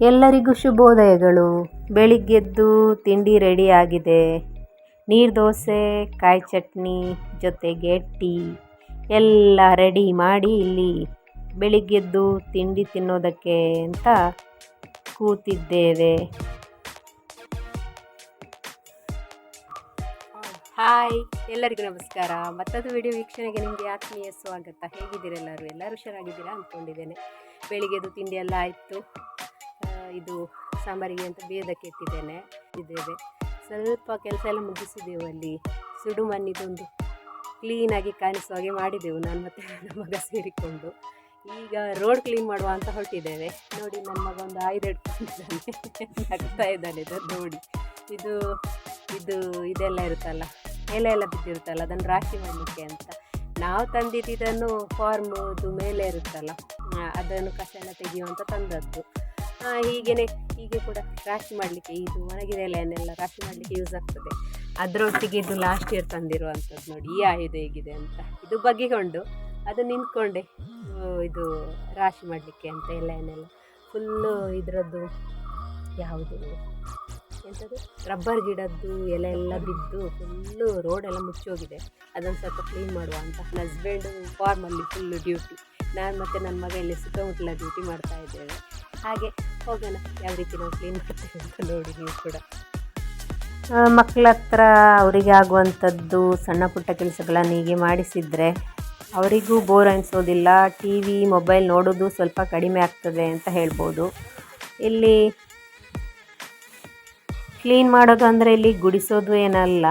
ಎಲ್ಲರಿಗೂ ಶುಭೋದಯಗಳು. ಬೆಳಿಗ್ಗೆದ್ದು ತಿಂಡಿ ರೆಡಿ ಆಗಿದೆ. ನೀರು ದೋಸೆ, ಕಾಯಿ ಚಟ್ನಿ ಜೊತೆಗೆ ಟೀ ಎಲ್ಲ ರೆಡಿ ಮಾಡಿ ಇಲ್ಲಿ ಬೆಳಿಗ್ಗೆದ್ದು ತಿಂಡಿ ತಿನ್ನೋದಕ್ಕೆ ಅಂತ ಕೂತಿದ್ದೇವೆ. ಹಾಯ್ ಎಲ್ಲರಿಗೂ ನಮಸ್ಕಾರ. ಮತ್ತೊಂದು ವಿಡಿಯೋ ವೀಕ್ಷಣೆಗೆ ನಿಮಗೆ ಆತ್ಮೀಯ ಸ್ವಾಗತ. ಹೇಗಿದ್ದೀರೆಲ್ಲರೂ ಎಲ್ಲರೂ? ಹುಷಾರಾಗಿದ್ದೀರಾ? ಅಂದ್ಕೊಂಡಿದ್ದೇನೆ. ಬೆಳಿಗ್ಗೆದು ತಿಂಡಿ ಎಲ್ಲ ಆಯಿತು. ಇದು ಸಾಂಬಾರಿಗೆ ಅಂತ ಬೇಯೋದಕ್ಕೆ ಇಟ್ಟಿದ್ದೇನೆ ಇದ್ದೇವೆ ಸ್ವಲ್ಪ ಕೆಲಸ ಎಲ್ಲ ಮುಗಿಸಿದೆವು ಅಲ್ಲಿ. ಸುಡು ಮಣ್ಣಿದೊಂದು ಕ್ಲೀನಾಗಿ ಕಾಣಿಸುವ ಹಾಗೆ ಮಾಡಿದೆವು ನಾನು ಮತ್ತೆ ನನ್ನ ಮಗ ಸೇರಿಕೊಂಡು. ಈಗ ರೋಡ್ ಕ್ಲೀನ್ ಮಾಡುವ ಅಂತ ಹೊರಟಿದ್ದೇವೆ. ನೋಡಿ, ನನ್ನ ಮಗ ಒಂದು ಆಯುಧ ಇಟ್ಕೊಂಡಿದ್ದಾನೆ ಇದ್ದಾನೆ ಇದನ್ನು ನೋಡಿ. ಇದು ಇದು ಇದೆಲ್ಲ ಇರುತ್ತಲ್ಲ, ಎಲೆ ಎಲ್ಲ ಬಿದ್ದಿರುತ್ತಲ್ಲ, ಅದನ್ನು ರಾಶಿ ಮಾಡಲಿಕ್ಕೆ ಅಂತ. ನಾವು ತಂದಿದ್ದನ್ನು ಫಾರ್ಮುದು ಮೇಲೆ ಇರುತ್ತಲ್ಲ ಅದನ್ನು ಕಸ ಎಲ್ಲ ತೆಗೆಯುವಂತ ತಂದದ್ದು. ಹೀಗೇ ಹೀಗೆ ಕೂಡ ರಾಶಿ ಮಾಡಲಿಕ್ಕೆ ಇದು ಒಣಗಿದ ಎಲೆಯನ್ನೆಲ್ಲ ರಾಶಿ ಮಾಡಲಿಕ್ಕೆ ಯೂಸ್ ಆಗ್ತದೆ. ಅದರೊಟ್ಟಿಗೆ ಇದು ಲಾಸ್ಟ್ ಇಯರ್ ತಂದಿರುವಂಥದ್ದು ನೋಡಿ, ಈ ಆಯುಧ ಹೇಗಿದೆ ಅಂತ. ಇದು ಬಗೆಗೊಂಡು ಅದು ನಿಂತ್ಕೊಂಡೆ ಇದು ರಾಶಿ ಮಾಡಲಿಕ್ಕೆ ಅಂತ ಎಲೆಯನ್ನೆಲ್ಲ. ಫುಲ್ಲು ಇದರದ್ದು ಯಾವುದು? ಎಂಥದ್ದು ರಬ್ಬರ್ ಗಿಡದ್ದು, ಎಲೆ ಎಲ್ಲ ಬಿದ್ದು ಫುಲ್ಲು ರೋಡೆಲ್ಲ ಮುಚ್ಚೋಗಿದೆ ಅದನ್ನು ಸ್ವಲ್ಪ ಕ್ಲೀನ್ ಮಾಡುವ ಅಂತ. ನನ್ನ ಹಸ್ಬೆಂಡು ಫಾರ್ಮಲ್ಲಿ ಫುಲ್ಲು ಡ್ಯೂಟಿ ನಾನು ಮತ್ತು ನನ್ನ ಮಗ ಇಲ್ಲಿ ಸುತ್ತಮುತ್ತಲ ಡ್ಯೂಟಿ ಮಾಡ್ತಾ ಇದ್ದೇವೆ. ಹಾಗೆ ಹೋಗೋಣ. ಯಾವ ರೀತಿ ನಾವು ಕ್ಲೀನ್ ಮಾಡ್ತೀವಿ ಅಂತ ನೋಡಿ ನೀವು ಕೂಡ. ಮಕ್ಕಳ ಹತ್ರ ಅವರಿಗೆ ಆಗುವಂಥದ್ದು, ಸಣ್ಣ ಪುಟ್ಟ ಕೆಲಸಗಳನ್ನು ಹೀಗೆ ಮಾಡಿಸಿದರೆ ಅವರಿಗೂ ಬೋರ್ ಅನಿಸೋದಿಲ್ಲ. ಟಿ ವಿ ಮೊಬೈಲ್ ನೋಡೋದು ಸ್ವಲ್ಪ ಕಡಿಮೆ ಆಗ್ತದೆ ಅಂತ ಹೇಳ್ಬೋದು. ಇಲ್ಲಿ ಕ್ಲೀನ್ ಮಾಡೋದು ಅಂದರೆ ಇಲ್ಲಿ ಗುಡಿಸೋದು ಏನಲ್ಲ.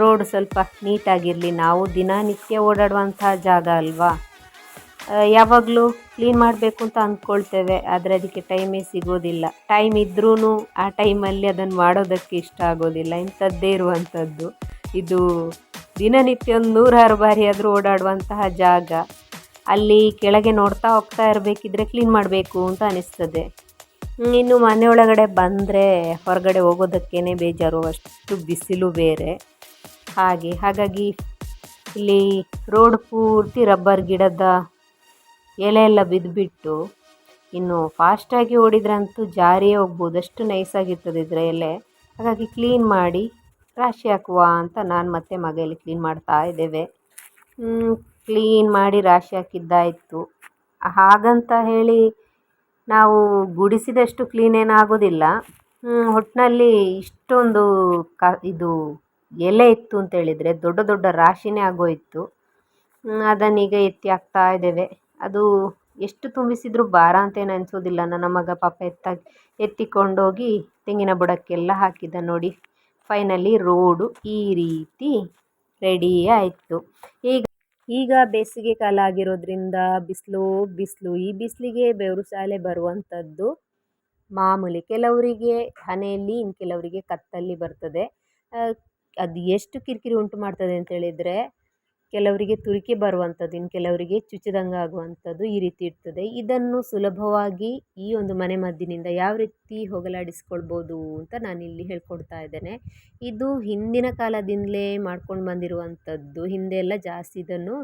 ರೋಡ್ ಸ್ವಲ್ಪ ನೀಟಾಗಿರಲಿ ನಾವು ದಿನನಿತ್ಯ ಓಡಾಡುವಂಥ ಜಾಗ ಅಲ್ವಾ? ಯಾವಾಗಲೂ ಕ್ಲೀನ್ ಮಾಡಬೇಕು ಅಂತ ಅಂದ್ಕೊಳ್ತೇವೆ, ಆದರೆ ಅದಕ್ಕೆ ಟೈಮೇ ಸಿಗೋದಿಲ್ಲ. ಟೈಮ್ ಇದ್ರೂ ಆ ಟೈಮಲ್ಲಿ ಅದನ್ನು ಮಾಡೋದಕ್ಕೆ ಇಷ್ಟ ಆಗೋದಿಲ್ಲ. ಇಂಥದ್ದೇ ಇರುವಂಥದ್ದು. ಇದು ದಿನನಿತ್ಯ ಒಂದು ನೂರಾರು ಬಾರಿ ಆದರೂ ಓಡಾಡುವಂತಹ ಜಾಗ. ಅಲ್ಲಿ ಕೆಳಗೆ ನೋಡ್ತಾ ಹೋಗ್ತಾ ಇರಬೇಕಿದ್ರೆ ಕ್ಲೀನ್ ಮಾಡಬೇಕು ಅಂತ ಅನಿಸ್ತದೆ. ಇನ್ನು ಮನೆಯೊಳಗಡೆ ಬಂದರೆ ಹೊರಗಡೆ ಹೋಗೋದಕ್ಕೇ ಬೇಜಾರು ಅಷ್ಟು ಬಿಸಿಲು ಬೇರೆ. ಹಾಗೆ, ಹಾಗಾಗಿ ಇಲ್ಲಿ ರೋಡ್ ಪೂರ್ತಿ ರಬ್ಬರ್ ಗಿಡದ ಎಲೆ ಎಲ್ಲ ಬಿದ್ದುಬಿಟ್ಟು ಇನ್ನು ಫಾಸ್ಟಾಗಿ ಓಡಿದ್ರಂತೂ ಜಾರಿಯೇ ಹೋಗ್ಬೋದು ಅಷ್ಟು ನೈಸಾಗಿರ್ತದೆ ಇದರ ಎಲೆ. ಹಾಗಾಗಿ ಕ್ಲೀನ್ ಮಾಡಿ ರಾಶಿ ಹಾಕುವ ಅಂತ ನಾನು ಮತ್ತೆ ಮಗೆಯಲ್ಲಿ ಕ್ಲೀನ್ ಮಾಡ್ತಾ ಇದ್ದೇವೆ. ಕ್ಲೀನ್ ಮಾಡಿ ರಾಶಿ ಹಾಕಿದ್ದಾಯಿತು. ಹಾಗಂತ ಹೇಳಿ ನಾವು ಗುಡಿಸಿದಷ್ಟು ಕ್ಲೀನ್ ಏನಾಗೋದಿಲ್ಲ ಒಟ್ಟಿನಲ್ಲಿ ಇಷ್ಟೊಂದು ಕ, ಇದು ಎಲೆ ಇತ್ತು ಅಂತೇಳಿದರೆ ದೊಡ್ಡ ದೊಡ್ಡ ರಾಶಿನೇ ಆಗೋಯಿತು. ಅದನ್ನೀಗ ಎತ್ತಿ ಹಾಕ್ತಾ ಇದ್ದೇವೆ. ಅದು ಎಷ್ಟು ತುಂಬಿಸಿದರೂ ಭಾರ ಅಂತೇನು ಅನಿಸೋದಿಲ್ಲ. ನನ್ನ ಮಗ ಪಾಪ ಎತ್ತ, ಎತ್ತಿಕೊಂಡೋಗಿ ತೆಂಗಿನ ಬುಡಕ್ಕೆಲ್ಲ ಹಾಕಿದ ನೋಡಿ. ಫೈನಲಿ ರೋಡು ಈ ರೀತಿ ರೆಡಿ ಆಯಿತು. ಈಗ ಈಗ ಬೇಸಿಗೆ ಕಾಲ ಆಗಿರೋದ್ರಿಂದ ಬಿಸಿಲು ಬಿಸಿಲು, ಈ ಬಿಸಿಲಿಗೆ ಬೆವರು ಶಾಲೆ ಬರುವಂಥದ್ದು ಮಾಮೂಲಿ ಕೆಲವರಿಗೆ ಹನೆಯಲ್ಲಿ ಇನ್ನು ಕೆಲವರಿಗೆ ಕತ್ತಲ್ಲಿ ಬರ್ತದೆ. ಅದು ಎಷ್ಟು ಕಿರಿಕಿರಿ ಉಂಟು ಮಾಡ್ತದೆ ಅಂತ ಹೇಳಿದರೆ ಕೆಲವರಿಗೆ ತುರಿಕೆ ಬರುವಂಥದ್ದು, ಇನ್ನು ಕೆಲವರಿಗೆ ಚುಚ್ಚಿದಂಗೆ ಆಗುವಂಥದ್ದು ಈ ರೀತಿ ಇರ್ತದೆ. ಇದನ್ನು ಸುಲಭವಾಗಿ ಈ ಒಂದು ಮನೆಮದ್ದಿನಿಂದ ಯಾವ ರೀತಿ ಹೋಗಲಾಡಿಸ್ಕೊಳ್ಬೋದು ಅಂತ ನಾನಿಲ್ಲಿ ಹೇಳ್ಕೊಡ್ತಾ ಇದ್ದೇನೆ. ಇದು ಹಿಂದಿನ ಕಾಲದಿಂದಲೇ ಮಾಡ್ಕೊಂಡು ಬಂದಿರುವಂಥದ್ದು, ಹಿಂದೆ ಎಲ್ಲ ಜಾಸ್ತಿ ಇದನ್ನು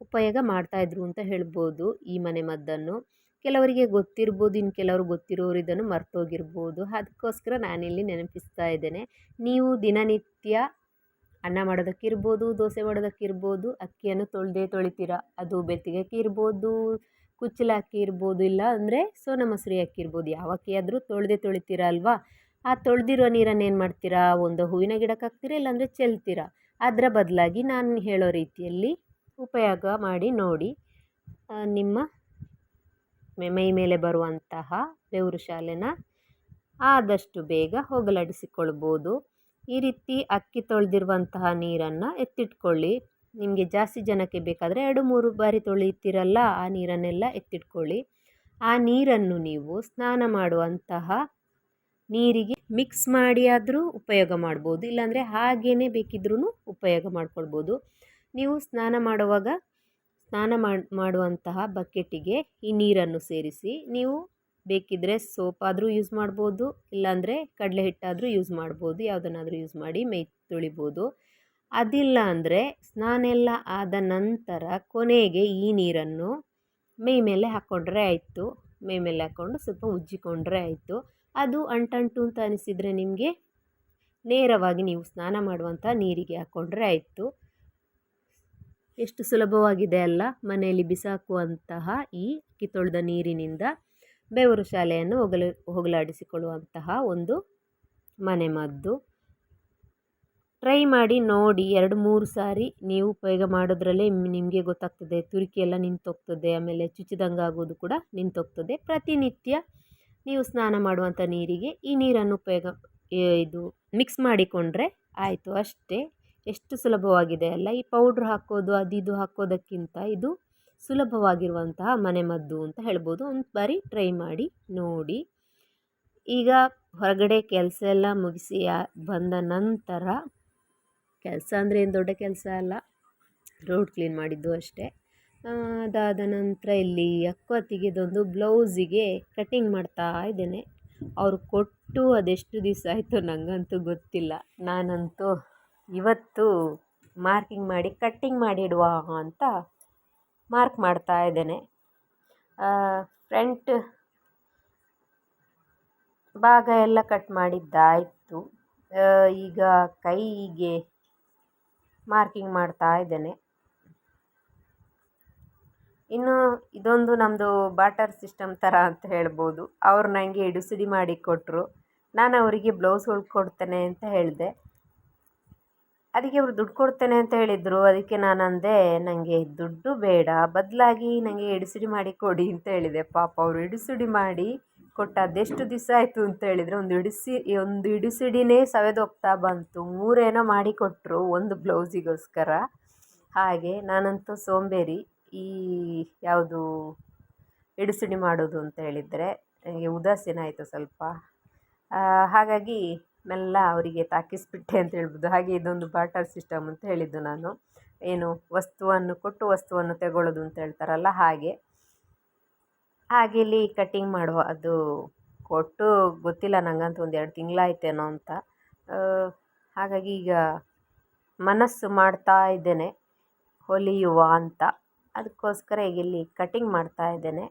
ಉಪಯೋಗ ಮಾಡ್ತಾಯಿದ್ರು ಅಂತ ಹೇಳ್ಬೋದು ಈ ಮನೆಮದ್ದನ್ನು ಕೆಲವರಿಗೆ ಗೊತ್ತಿರ್ಬೋದು, ಇನ್ನು ಕೆಲವರು ಗೊತ್ತಿರೋರು ಇದನ್ನು ಮರ್ತೋಗಿರ್ಬೋದು. ಅದಕ್ಕೋಸ್ಕರ ನಾನಿಲ್ಲಿ ನೆನಪಿಸ್ತಾ ಇದ್ದೇನೆ. ನೀವು ದಿನನಿತ್ಯ ಅನ್ನ ಮಾಡೋದಕ್ಕಿರ್ಬೋದು, ದೋಸೆ ಮಾಡೋದಕ್ಕಿರ್ಬೋದು, ಅಕ್ಕಿಯನ್ನು ತೊಳೆದೇ ತೊಳಿತೀರ? ಅದು ಬೆತ್ತಿಗೆ ಅಕ್ಕಿ ಇರ್ಬೋದು ಕುಚ್ಚಲ ಅಕ್ಕಿ ಇರ್ಬೋದು ಇಲ್ಲ ಅಂದರೆ ಸೋನಾ ಮಸೂರಿ ಅಕ್ಕಿ ಇರ್ಬೋದು ಯಾವ ಅಕ್ಕಿ ಆದರೂ ತೊಳೆದೇ ತೊಳಿತೀರ ಅಲ್ವಾ? ಆ ತೊಳೆದಿರೋ ನೀರನ್ನು ಏನು ಮಾಡ್ತೀರಾ? ಒಂದು ಹೂವಿನ ಗಿಡಕ್ಕೆ ಹಾಕ್ತೀರಾ ಇಲ್ಲಾಂದರೆ ಚೆಲ್ತೀರಾ? ಅದರ ಬದಲಾಗಿ ನಾನು ಹೇಳೋ ರೀತಿಯಲ್ಲಿ ಉಪಯೋಗ ಮಾಡಿ ನೋಡಿ ನಿಮ್ಮ ಮೈ ಮೇಲೆ ಬರುವಂತಹ ಬೆವರು ಶಾಲೆನ ಆದಷ್ಟು ಬೇಗ ಹೋಗಲಾಡಿಸಿಕೊಳ್ಬೋದು. ಈ ರೀತಿ ಅಕ್ಕಿ ತೊಳೆದಿರುವಂತಹ ನೀರನ್ನು ಎತ್ತಿಟ್ಕೊಳ್ಳಿ. ನಿಮಗೆ ಜಾಸ್ತಿ ಜನಕ್ಕೆ ಬೇಕಾದರೆ ಎರಡು, ಮೂರು ಬಾರಿ ತೊಳೆಯುತ್ತೀರಲ್ಲ ಆ ನೀರನ್ನೆಲ್ಲ ಎತ್ತಿಟ್ಕೊಳ್ಳಿ. ಆ ನೀರನ್ನು ನೀವು ಸ್ನಾನ ಮಾಡುವಂತಹ ನೀರಿಗೆ ಮಿಕ್ಸ್ ಮಾಡಿ ಆದರೂ ಉಪಯೋಗ ಮಾಡ್ಬೋದು. ಇಲ್ಲಾಂದರೆ ಹಾಗೇ ಬೇಕಿದ್ರೂ ಉಪಯೋಗ ಮಾಡ್ಕೊಳ್ಬೋದು. ನೀವು ಸ್ನಾನ ಮಾಡುವಾಗ ಸ್ನಾನ ಮಾಡುವಂತಹ ಬಕೆಟಿಗೆ ಈ ನೀರನ್ನು ಸೇರಿಸಿ ನೀವು ಬೇಕಿದ್ದರೆ ಸೋಪಾದರೂ ಯೂಸ್ ಮಾಡ್ಬೋದು, ಇಲ್ಲಾಂದರೆ ಕಡಲೆ ಹಿಟ್ಟಾದರೂ ಯೂಸ್ ಮಾಡ್ಬೋದು, ಯಾವುದನ್ನಾದರೂ ಯೂಸ್ ಮಾಡಿ ಮೈ ತೊಳಿಬೋದು. ಅದಿಲ್ಲ ಅಂದರೆ ಸ್ನಾನ ಎಲ್ಲ ಆದ ನಂತರ ಕೊನೆಗೆ ಈ ನೀರನ್ನು ಮೈ ಮೇಲೆ ಹಾಕ್ಕೊಂಡ್ರೆ ಆಯಿತು. ಮೈ ಮೇಲೆ ಹಾಕ್ಕೊಂಡು ಸ್ವಲ್ಪ ಉಜ್ಜಿಕೊಂಡ್ರೆ ಆಯಿತು. ಅದು ಅಂಟಂಟು ಅಂತ ಅನಿಸಿದರೆ ನಿಮಗೆ ನೇರವಾಗಿ ನೀವು ಸ್ನಾನ ಮಾಡುವಂಥ ನೀರಿಗೆ ಹಾಕ್ಕೊಂಡ್ರೆ ಆಯಿತು. ಎಷ್ಟು ಸುಲಭವಾಗಿದೆ ಅಲ್ಲ ಮನೆಯಲ್ಲಿ ಬಿಸಾಕುವಂತಹ ಈ ಕಿತ್ತೊಳೆದ ನೀರಿನಿಂದ. ಬೆವರು ಶಾಲೆಯನ್ನು ಹೋಗಲು ಹೋಗಲಾಡಿಸಿಕೊಳ್ಳುವಂತಹ ಒಂದು ಮನೆಮದ್ದು ಟ್ರೈ ಮಾಡಿ ನೋಡಿ, ಎರಡು ಮೂರು ಸಾರಿ ನೀವು ಉಪಯೋಗ ಮಾಡೋದ್ರಲ್ಲೇ ನಿಮಗೆ ಗೊತ್ತಾಗ್ತದೆ ತುರಿಕೆ ಎಲ್ಲ ನಿಂತೋಗ್ತದೆ, ಆಮೇಲೆ ಚುಚ್ಚಿದಂಗೆ ಆಗೋದು ಕೂಡ ನಿಂತೋಗ್ತದೆ. ಪ್ರತಿನಿತ್ಯ ನೀವು ಸ್ನಾನ ಮಾಡುವಂಥ ನೀರಿಗೆ ಈ ನೀರನ್ನು ಉಪಯೋಗ ಇದು ಮಿಕ್ಸ್ ಮಾಡಿಕೊಂಡ್ರೆ ಆಯಿತು ಅಷ್ಟೇ. ಎಷ್ಟು ಸುಲಭವಾಗಿದೆ ಅಲ್ಲ, ಈ ಪೌಡ್ರ್ ಹಾಕೋದು, ಅದು ಇದು ಹಾಕೋದಕ್ಕಿಂತ ಇದು ಸುಲಭವಾಗಿರುವಂತಹ ಮನೆಮದ್ದು ಅಂತ ಹೇಳ್ಬೋದು. ಒಂದು ಬಾರಿ ಟ್ರೈ ಮಾಡಿ, ನೋಡಿ. ಈಗ ಹೊರಗಡೆ ಕೆಲಸ ಎಲ್ಲ ಮುಗಿಸಿ ಬಂದ ನಂತರ, ಕೆಲಸ ಅಂದರೆ ಏನು ದೊಡ್ಡ ಕೆಲಸ ಅಲ್ಲ ರೋಡ್ ಕ್ಲೀನ್ ಮಾಡಿದ್ದು ಅಷ್ಟೇ. ಅದಾದ ನಂತರ ಇಲ್ಲಿ ಅಕ್ಕ ಬ್ಲೌಸಿಗೆ ಕಟ್ಟಿಂಗ್ ಮಾಡ್ತಾ ಇದ್ದೇನೆ. ಅವರು ಕೊಟ್ಟು ಅದೆಷ್ಟು ದಿವಸ ಆಯಿತು ನನಗಂತೂ ಗೊತ್ತಿಲ್ಲ. ನಾನಂತೂ ಇವತ್ತು ಮಾರ್ಕಿಂಗ್ ಮಾಡಿ ಕಟ್ಟಿಂಗ್ ಮಾಡಿಡುವ ಅಂತ ಮಾರ್ಕ್ ಮಾಡ್ತಾ ಇದ್ದೇನೆ. ಫ್ರಂಟ್ ಭಾಗ ಎಲ್ಲ ಕಟ್ ಮಾಡಿದ್ದಾಯಿತು. ಈಗ ಕೈಗೆ ಮಾರ್ಕಿಂಗ್ ಮಾಡ್ತಾ ಇದ್ದೇನೆ. ಇನ್ನು ಇದೊಂದು ನಮ್ಮದು ಬಾಟರ್ ಸಿಸ್ಟಮ್ ಥರ ಅಂತ ಹೇಳ್ಬೋದು. ಅವ್ರು ನನಗೆ ಇಡಿಸಿಡಿ ಮಾಡಿ ಕೊಟ್ಟರು ನಾನು ಅವರಿಗೆ ಬ್ಲೌಸ್ ಹೊಲ್ಕೊಡ್ತೇನೆ ಅಂತ ಹೇಳಿದೆ. ಅದಕ್ಕೆ ಅವರು ದುಡ್ಡು ಕೊಡ್ತೇನೆ ಅಂತ ಹೇಳಿದರು. ಅದಕ್ಕೆ ನಾನು ಅಂದೆ ನನಗೆ ದುಡ್ಡು ಬೇಡ. ಬದಲಾಗಿ ನನಗೆ ಎಡಿಸಿಡಿ ಮಾಡಿ ಕೊಡಿ ಅಂತ ಹೇಳಿದೆ. ಪಾಪ ಅವರು ಎಡಿಸಿಡಿ ಮಾಡಿ ಕೊಟ್ಟ ಅದೆಷ್ಟು ದಿವಸ ಆಯಿತು ಅಂತ ಹೇಳಿದರೆ, ಒಂದು ಇಡಿಸಿ ಒಂದು ಇಡಿಸಿಡಿನೇ ಸವೆದೋಗ್ತಾ ಬಂತು. ಮೂರೇನೋ ಮಾಡಿ ಕೊಟ್ಟರು ಒಂದು ಬ್ಲೌಸಿಗೋಸ್ಕರ. ಹಾಗೆ ನಾನಂತೂ ಸೋಂಬೇರಿ ಈ ಯಾವುದು ಎಡಿಸಿಡಿ ಮಾಡೋದು ಅಂತ ಹೇಳಿದರೆ ನನಗೆ ಉದಾಸೀನ ಆಯಿತು ಸ್ವಲ್ಪ. ಹಾಗಾಗಿ ಮೆಲ್ಲ ಅವರಿಗೆ ತಾಕಿಸ್ಬಿಟ್ಟೆ ಅಂತ ಹೇಳ್ಬೋದು. ಹಾಗೆ ಇದೊಂದು ಬಾಟರ್ ಸಿಸ್ಟಮ್ ಅಂತ ಹೇಳಿದ್ದು ನಾನು. ಏನು ವಸ್ತುವನ್ನು ಕೊಟ್ಟು ವಸ್ತುವನ್ನು ತಗೊಳ್ಳೋದು ಅಂತ ಹೇಳ್ತಾರಲ್ಲ ಹಾಗೆ. ಹಾಗೆ ಇಲ್ಲಿ ಕಟ್ಟಿಂಗ್ ಮಾಡುವ, ಅದು ಕೊಟ್ಟು ಗೊತ್ತಿಲ್ಲ ನನಗಂತೂ ಒಂದು ಎರಡು ತಿಂಗಳಾಯ್ತೇನೋ ಅಂತ. ಹಾಗಾಗಿ ಈಗ ಮನಸ್ಸು ಮಾಡ್ತಾ ಇದ್ದೇನೆ, ಹೊಲಿಯುವ ಅಂತ. ಅದಕ್ಕೋಸ್ಕರ ಈಗ ಇಲ್ಲಿ ಕಟ್ಟಿಂಗ್ ಮಾಡ್ತಾ ಇದ್ದೇನೆ.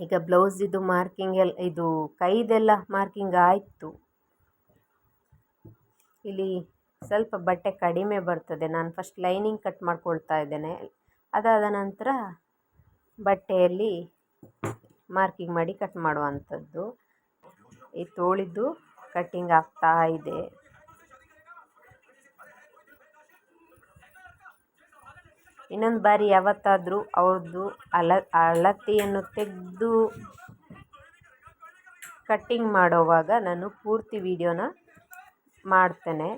ಈಗ ಬ್ಲೌಸಿದು ಮಾರ್ಕಿಂಗ್ ಎಲ್ಲ, ಇದು ಕೈದೆಲ್ಲ ಮಾರ್ಕಿಂಗ್ ಆಯಿತು. ಇಲ್ಲಿ ಸ್ವಲ್ಪ ಬಟ್ಟೆ ಕಡಿಮೆ ಬರ್ತದೆ. ನಾನು ಫಸ್ಟ್ ಲೈನಿಂಗ್ ಕಟ್ ಮಾಡ್ಕೊಳ್ತಾ ಇದ್ದೇನೆ. ಅದಾದ ನಂತರ ಬಟ್ಟೆಯಲ್ಲಿ ಮಾರ್ಕಿಂಗ್ ಮಾಡಿ ಕಟ್ ಮಾಡುವಂಥದ್ದು. ಈ ತೋಳಿದ್ದು ಕಟ್ಟಿಂಗ್ ಆಗ್ತಾ ಇದೆ. ಇನ್ನೊಂದು ಬಾರಿ ಯಾವತ್ತಾದರೂ ಅವ್ರದ್ದು ಅಳ ಅಳತೆಯನ್ನು ತೆಗೆದು ಕಟ್ಟಿಂಗ್ ಮಾಡೋವಾಗ ನಾನು ಪೂರ್ತಿ ವೀಡಿಯೋನ ಮಾಡ್ತೇನೆ.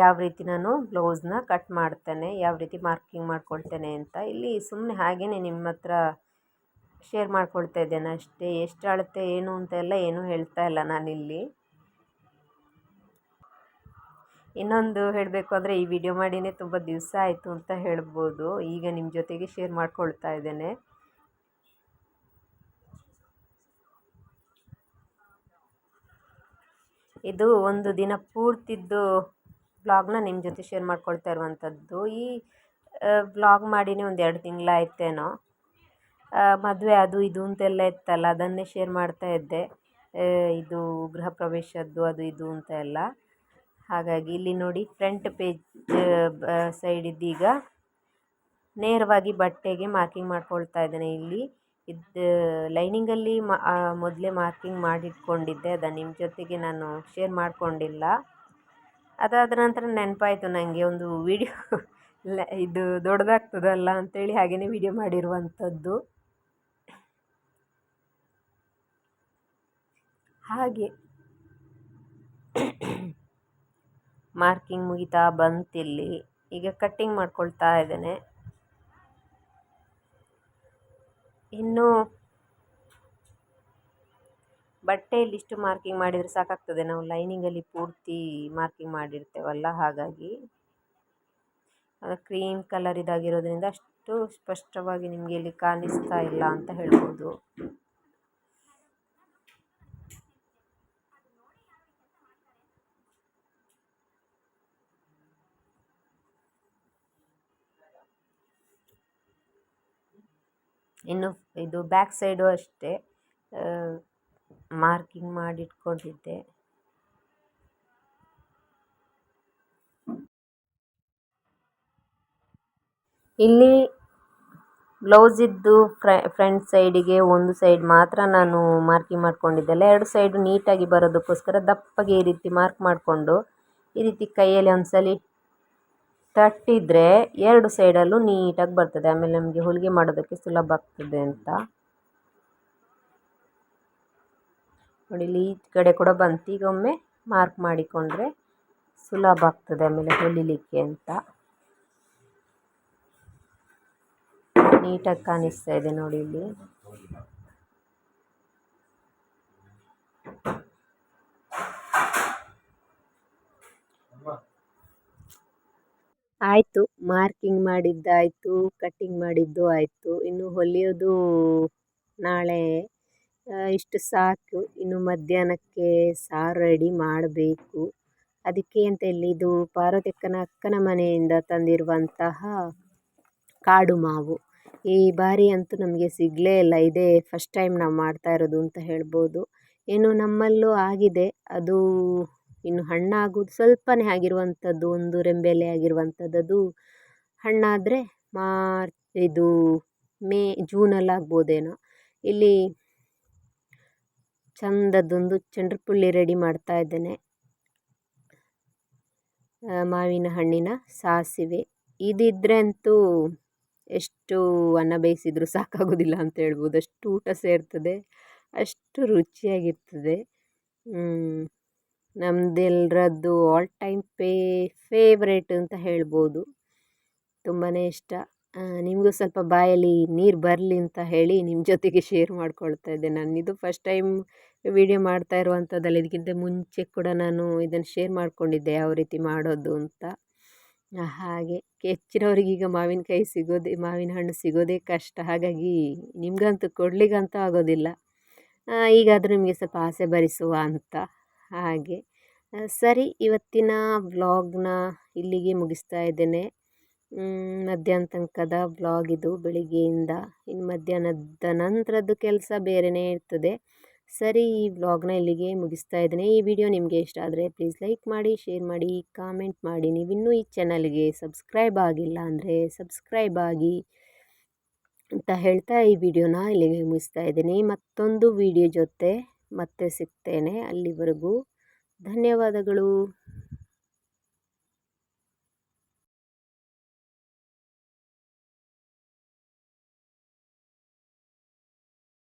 ಯಾವ ರೀತಿ ನಾನು ಬ್ಲೌಸ್ನ ಕಟ್ ಮಾಡ್ತೇನೆ, ಯಾವ ರೀತಿ ಮಾರ್ಕಿಂಗ್ ಮಾಡ್ಕೊಳ್ತೇನೆ ಅಂತ ಇಲ್ಲಿ ಸುಮ್ಮನೆ ಹಾಗೆಯೇ ನಿಮ್ಮ ಹತ್ರ ಶೇರ್ ಮಾಡ್ಕೊಳ್ತಾ ಇದ್ದೇನೆ ಅಷ್ಟೇ. ಎಷ್ಟು ಅಳತೆ, ಏನು ಅಂತೆಲ್ಲ ಏನೂ ಹೇಳ್ತಾ ಇಲ್ಲ ನಾನಿಲ್ಲಿ. ಇನ್ನೊಂದು ಹೇಳಬೇಕು ಅಂದರೆ, ಈ ವಿಡಿಯೋ ಮಾಡಿನೇ ತುಂಬ ದಿವಸ ಆಯಿತು ಅಂತ ಹೇಳ್ಬೋದು. ಈಗ ನಿಮ್ಮ ಜೊತೆಗೆ ಶೇರ್ ಮಾಡ್ಕೊಳ್ತಾ ಇದ್ದೇನೆ. ಇದು ಒಂದು ದಿನ ಪೂರ್ತಿದ್ದು ಬ್ಲಾಗ್ನ ನಿಮ್ಮ ಜೊತೆ ಶೇರ್ ಮಾಡ್ಕೊಳ್ತಾ ಇರುವಂಥದ್ದು ಈ ಬ್ಲಾಗ್ ಮಾಡಿನೇ ಒಂದು ಎರಡು ತಿಂಗಳಾಯ್ತೇನೋ. ಮದುವೆ ಅದು ಇದು ಅಂತೆಲ್ಲ ಇತ್ತಲ್ಲ, ಅದನ್ನೇ ಶೇರ್ ಮಾಡ್ತಾ ಇದ್ದೆ. ಇದು ಗೃಹ ಪ್ರವೇಶದ್ದು ಅದು ಇದು ಅಂತ ಎಲ್ಲ ಹಾಗಾಗಿ ಇಲ್ಲಿ ನೋಡಿ ಫ್ರಂಟ್ ಪೇಜ್ ಸೈಡಿದ್ದೀಗ ನೇರವಾಗಿ ಬಟ್ಟೆಗೆ ಮಾರ್ಕಿಂಗ್ ಮಾಡ್ಕೊಳ್ತಾ ಇದ್ದೇನೆ. ಇಲ್ಲಿ ಇದು ಲೈನಿಂಗಲ್ಲಿ ಮೊದಲೇ ಮಾರ್ಕಿಂಗ್ ಮಾಡಿಟ್ಕೊಂಡಿದ್ದೆ. ಅದನ್ನು ನಿಮ್ಮ ಜೊತೆಗೆ ನಾನು ಶೇರ್ ಮಾಡಿಕೊಂಡಿಲ್ಲ. ಅದಾದ ನಂತರ ನೆನಪಾಯಿತು ನನಗೆ ಒಂದು ವಿಡಿಯೋ ಇದು ದೊಡ್ಡದಾಗ್ತದಲ್ಲ ಅಂತೇಳಿ ಹಾಗೆಯೇ ವಿಡಿಯೋ ಮಾಡಿರುವಂಥದ್ದು. ಹಾಗೆ. ಮಾರ್ಕಿಂಗ್ ಮುಗಿತಾ, ಬಂತಿಲ್ಲಿ. ಈಗ ಕಟ್ಟಿಂಗ್ ಮಾಡ್ಕೊಳ್ತಾ ಇದ್ದೇನೆ. ಇನ್ನು ಬಟ್ಟೆಯಲ್ಲಿ ಇಷ್ಟು ಮಾರ್ಕಿಂಗ್ ಮಾಡಿದರೆ ಸಾಕಾಗ್ತದೆ. ನಾವು ಲೈನಿಂಗಲ್ಲಿ ಪೂರ್ತಿ ಮಾರ್ಕಿಂಗ್ ಮಾಡಿರ್ತೇವಲ್ಲ, ಹಾಗಾಗಿ. ಕ್ರೀಮ್ ಕಲರ್ ಇದಾಗಿರೋದ್ರಿಂದ ಅಷ್ಟು ಸ್ಪಷ್ಟವಾಗಿ ನಿಮಗೆ ಇಲ್ಲಿ ಕಾಣಿಸ್ತಾ ಇಲ್ಲ ಅಂತ ಹೇಳ್ಬೋದು. ಇನ್ನು ಇದು ಬ್ಯಾಕ್ ಸೈಡು ಅಷ್ಟೇ ಮಾರ್ಕಿಂಗ್ ಮಾಡಿಟ್ಕೊಂಡಿದ್ದೆ. ಇಲ್ಲಿ ಬ್ಲೌಸಿದ್ದು ಫ್ರಂಟ್ ಸೈಡಿಗೆ ಒಂದು ಸೈಡ್ ಮಾತ್ರ ನಾನು ಮಾರ್ಕಿಂಗ್ ಮಾಡ್ಕೊಂಡಿದ್ದೆಲ್ಲ. ಎರಡು ಸೈಡು ನೀಟಾಗಿ ಬರೋದಕ್ಕೋಸ್ಕರ ದಪ್ಪಗೆ ಈ ರೀತಿ ಮಾರ್ಕ್ ಮಾಡಿಕೊಂಡು, ಈ ರೀತಿ ಕೈಯಲ್ಲಿ ಒಂದ್ಸಲಿ ತಟ್ಟಿದರೆ ಎರಡು ಸೈಡಲ್ಲೂ ನೀಟಾಗಿ ಬರ್ತದೆ. ಆಮೇಲೆ ನಮಗೆ ಹೊಲಿಗೆ ಮಾಡೋದಕ್ಕೆ ಸುಲಭ ಆಗ್ತದೆ ಅಂತ. ನೋಡಿ ಇಲ್ಲಿ ಈ ಕಡೆ ಕೂಡ ಬಂತು. ಈಗ ಒಮ್ಮೆ ಮಾರ್ಕ್ ಮಾಡಿಕೊಂಡ್ರೆ ಸುಲಭ ಆಗ್ತದೆ ಆಮೇಲೆ ಹೊಲಿಲಿಕ್ಕೆ ಅಂತ. ನೀಟಾಗಿ ಕಾಣಿಸ್ತಾ ಇದೆ ನೋಡಿ ಇಲ್ಲಿ. ಆಯಿತು, ಮಾರ್ಕಿಂಗ್ ಮಾಡಿದ್ದಾಯಿತು ಕಟ್ಟಿಂಗ್ ಮಾಡಿದ್ದು ಆಯಿತು. ಇನ್ನು ಹೊಲಿಯೋದು ನಾಳೆ ಇಷ್ಟು ಸಾಕು. ಇನ್ನು ಮಧ್ಯಾಹ್ನಕ್ಕೆ ಸಾರು ರೆಡಿ ಮಾಡಬೇಕು. ಅದಕ್ಕೆ ಅಂತ ಹೇಳಿ ಇದು ಪಾರ್ವತಕ್ಕನ ಅಕ್ಕನ ಮನೆಯಿಂದ ತಂದಿರುವಂತಹ ಕಾಡು ಮಾವು. ಈ ಬಾರಿ ಅಂತೂ ನಮಗೆ ಸಿಗಲೇ ಇಲ್ಲ. ಇದೇ ಫಸ್ಟ್ ಟೈಮ್ ನಾವು ಮಾಡ್ತಾ ಇರೋದು ಅಂತ ಹೇಳ್ಬೋದು. ಏನು ನಮ್ಮಲ್ಲೂ ಆಗಿದೆ. ಅದು ಇನ್ನು ಹಣ್ಣಾಗೋದು ಸ್ವಲ್ಪನೇ ಆಗಿರುವಂಥದ್ದು, ಒಂದು ರೆಂಬೆಲೆ ಆಗಿರುವಂಥದ್ದು, ಅದು ಹಣ್ಣಾದರೆ ಮಾರ್ಚ್, ಇದು ಮೇ, ಜೂನಲ್ಲಿ ಆಗ್ಬೋದೇನೋ. ಇಲ್ಲಿ ಚಂದದ್ದೊಂದು ಚಂದ್ರಪುಳ್ಳಿ ರೆಡಿ ಮಾಡ್ತಾ ಇದ್ದೇನೆ. ಮಾವಿನ ಹಣ್ಣಿನ ಸಾಸಿವೆ. ಇದಿದ್ರೆ ಅಂತೂ ಎಷ್ಟು ಅನ್ನ ಬೇಯಿಸಿದರೂ ಸಾಕಾಗೋದಿಲ್ಲ ಅಂತ ಹೇಳ್ಬೋದು. ಅಷ್ಟು ಊಟ ಸೇರ್ತದೆ, ಅಷ್ಟು ರುಚಿಯಾಗಿರ್ತದೆ. ನಮ್ಮದೆಲ್ರದ್ದು ಆಲ್ ಟೈಮ್ ಪೇ ಫೇವ್ರೇಟ್ ಅಂತ ಹೇಳ್ಬೋದು. ತುಂಬಾ ಇಷ್ಟ. ನಿಮಗೂ ಸ್ವಲ್ಪ ಬಾಯಲ್ಲಿ ನೀರು ಬರಲಿ ಅಂತ ಹೇಳಿ ನಿಮ್ಮ ಜೊತೆಗೆ ಶೇರ್ ಮಾಡ್ಕೊಳ್ತಾ ಇದ್ದೆ. ನಾನು ಇದು ಫಸ್ಟ್ ಟೈಮ್ ವಿಡಿಯೋ ಮಾಡ್ತಾ ಇರುವಂಥದ್ದಲ್ಲ ಇದಕ್ಕಿಂತ ಮುಂಚೆ ಕೂಡ ನಾನು ಇದನ್ನು ಶೇರ್ ಮಾಡಿಕೊಂಡಿದ್ದೆ, ಯಾವ ರೀತಿ ಮಾಡೋದು ಅಂತ. ಹಾಗೆ ಹೆಚ್ಚಿನವ್ರಿಗೆ ಮಾವಿನಕಾಯಿ ಸಿಗೋದೇ, ಮಾವಿನ ಹಣ್ಣು ಸಿಗೋದೇ ಕಷ್ಟ. ಹಾಗಾಗಿ ನಿಮಗಂತೂ ಕೊಡಲಿಕ್ಕಂತೂ ಆಗೋದಿಲ್ಲ. ಈಗಾದರೂ ನಿಮಗೆ ಸ್ವಲ್ಪ ಆಸೆ ಭರಿಸುವ ಅಂತ. ಹಾಗೆ. ಸರಿ, ಇವತ್ತಿನ ವ್ಲಾಗ್ನ ಇಲ್ಲಿಗೆ ಮುಗಿಸ್ತಾ ಇದ್ದೇನೆ. ಮಧ್ಯಾಹ್ನ ತನಕದ ವ್ಲಾಗ್ ಇದು ಬೆಳಿಗ್ಗೆಯಿಂದ. ಇನ್ನು ಮಧ್ಯಾಹ್ನದ ನಂತರದ್ದು ಕೆಲಸ ಬೇರೆಯೇ ಇರ್ತದೆ. ಸರಿ, ಈ ವ್ಲಾಗ್ನ ಇಲ್ಲಿಗೆ ಮುಗಿಸ್ತಾ ಇದ್ದೇನೆ. ಈ ವಿಡಿಯೋ ನಿಮಗೆ ಇಷ್ಟ ಆದರೆ ಪ್ಲೀಸ್ ಲೈಕ್ ಮಾಡಿ ಶೇರ್ ಮಾಡಿ ಕಾಮೆಂಟ್ ಮಾಡಿ. ನೀವಿನ್ನೂ ಈ ಚಾನಲ್ಗೆ ಸಬ್ಸ್ಕ್ರೈಬ್ ಆಗಿಲ್ಲ ಅಂದರೆ ಸಬ್ಸ್ಕ್ರೈಬ್ ಆಗಿ ಅಂತ ಹೇಳ್ತಾ ಈ ವಿಡಿಯೋನ ಇಲ್ಲಿಗೆ ಮುಗಿಸ್ತಾ ಇದ್ದೀನಿ. ಮತ್ತೊಂದು ವಿಡಿಯೋ ಜೊತೆ ಮತ್ತೆ ಸಿಗ್ತೇನೆ ಅಲ್ಲಿವರೆಗೂ. ಧನ್ಯವಾದಗಳು.